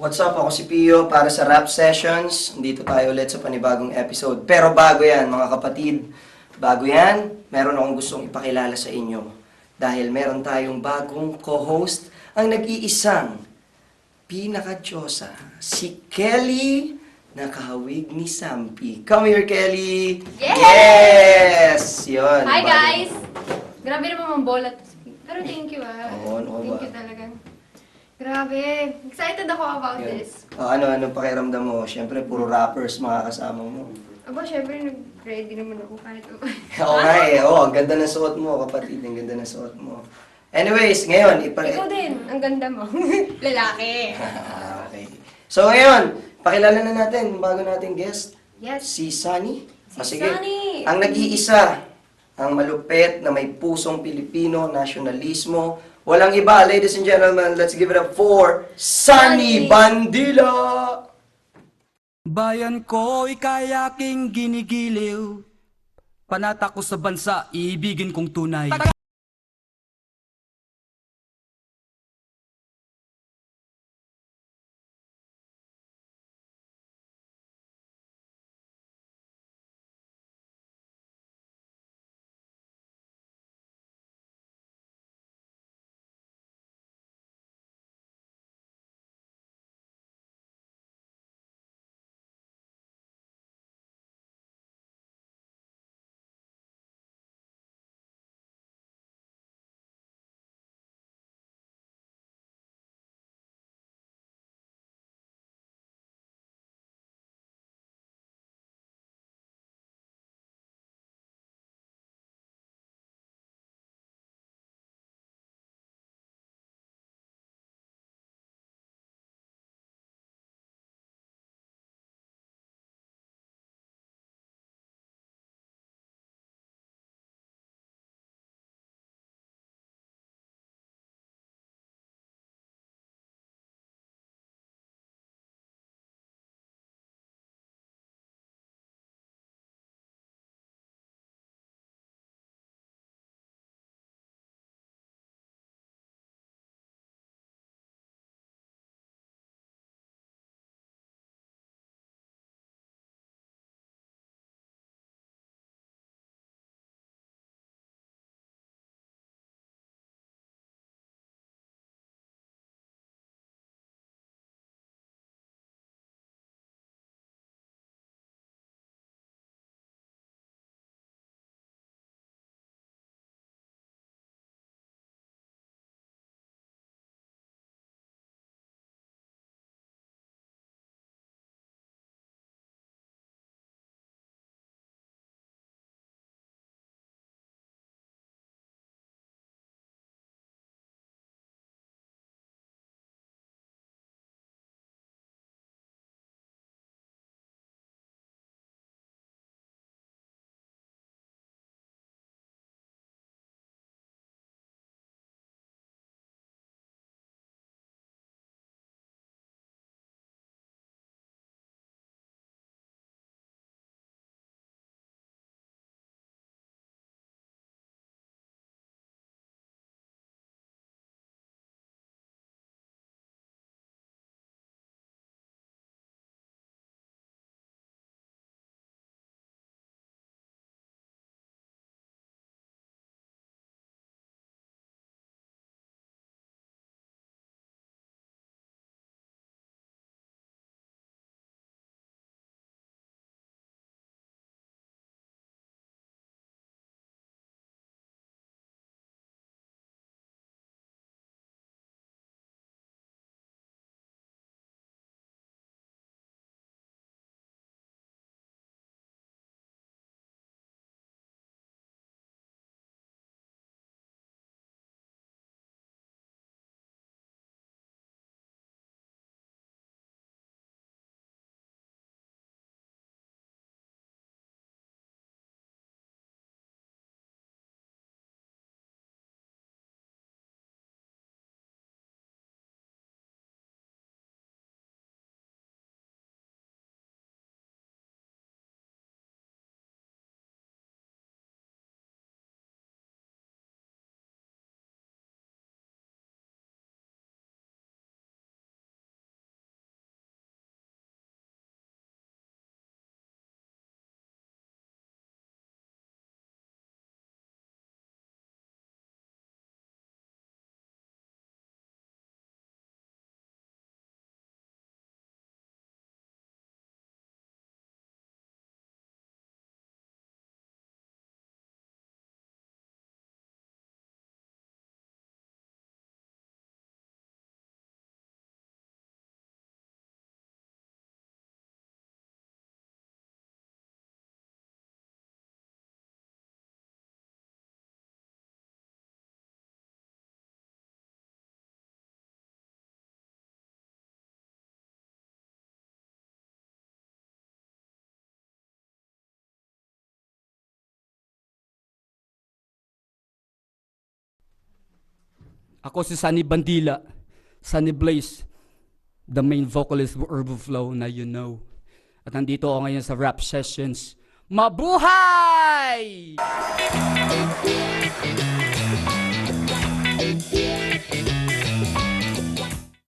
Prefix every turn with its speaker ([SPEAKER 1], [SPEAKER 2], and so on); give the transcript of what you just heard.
[SPEAKER 1] What's up? Ako si Pio para sa Rap Sessions. Dito tayo ulit sa panibagong episode. Pero bago yan, mga kapatid, bago yan, meron akong gustong ipakilala sa inyo. Dahil meron tayong bagong co-host, ang nag-iisang pinaka-Diyosa, si Kelly na kahawig ni Sampi. Come here, Kelly!
[SPEAKER 2] Yes!
[SPEAKER 1] Yes! Yun.
[SPEAKER 2] Hi
[SPEAKER 1] bago-
[SPEAKER 2] guys! Grabe naman ang bola. Pero thank you ah.
[SPEAKER 1] Oo,
[SPEAKER 2] thank
[SPEAKER 1] ba?
[SPEAKER 2] you talaga. Grabe. Excited ako about
[SPEAKER 1] Yun.
[SPEAKER 2] this.
[SPEAKER 1] Oh, ano, ano pakiramdam mo? Siyempre, puro rappers mga kasama mo.
[SPEAKER 2] Aba, syempre, nag-ready naman ako kahit
[SPEAKER 1] Oo nga eh. Oo, ang ganda ng suot mo, kapatid. Ang ganda ng suot mo. Anyways, ngayon, ipa...
[SPEAKER 2] Ikaw din, ang ganda mo. Lalaki.
[SPEAKER 1] Ah, okay. So ngayon, pakilala na natin, bago nating guest,
[SPEAKER 2] Yes.
[SPEAKER 1] si Sunny.
[SPEAKER 2] Si
[SPEAKER 1] Ah, sige.
[SPEAKER 2] Sunny.
[SPEAKER 1] Ang nag-iisa, ang malupit na may pusong Pilipino, nasyonalismo. Walang iba, ladies and gentlemen, let's give it up for
[SPEAKER 2] Sunny.
[SPEAKER 1] Bandila!
[SPEAKER 3] Bayan ko, ika'y aking ginigiliw. Panata ko sa bansa, iibigin kong tunay. Ako si Sunny Bandila, Sunny Blaze, the main vocalist of Urban Flow na you know. At nandito ako ngayon sa rap sessions. Mabuhay!